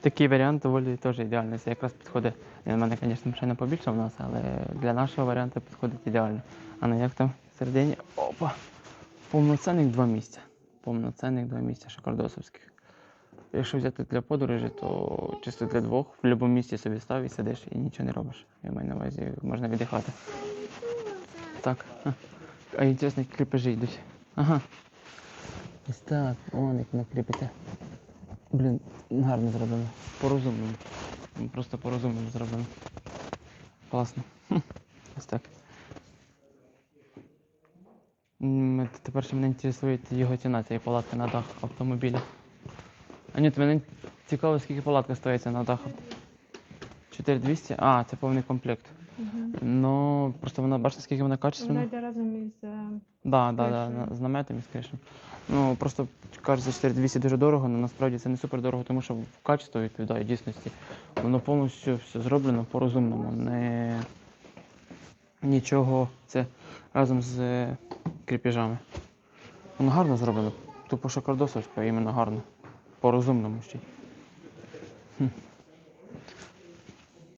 Такий варіант доволі теж ідеальний. Це якраз підходить. В мене, звісно, машина побільше в нас, але для нашого варіанту підходить ідеально. А ну як там всередині? Опа! Повноцінних два місця. Повноцінних два місця шикардосовських. Якщо взяти для подорожі, то чисто для двох в будь-якому місці собі став і сидиш і нічого не робиш. Я маю на увазі, можна віддихати. Так. а. Які кріпежі йдуть. Ага. Ось так, вон як воно кріпиться. Блін, гарно зроблено. По-розумному. Ну, Просто по-розумному зроблено. Класно. Ось так. Тепер ще мене інтересує його ціна цієї палатки на дах автомобіля. А ні, то мене цікаво, скільки палатка стоїться на дах. 4200? А, це повний комплект. Ну, просто вона, бачите, скільки вона качественна? Вона йде разом із е, Да, да, да, з наметом і з кришем. Ну, просто кажеться, 4200 дуже дорого, але насправді це не супер дорого, тому що качество відповідає дійсності. Воно повністю все зроблено по-розумному. Не... Нічого, це разом з кріпіжами. кріпежами. Воно гарно зроблено. Тупо шокардосовська, іменно гарно. По-розумному ще. Хм.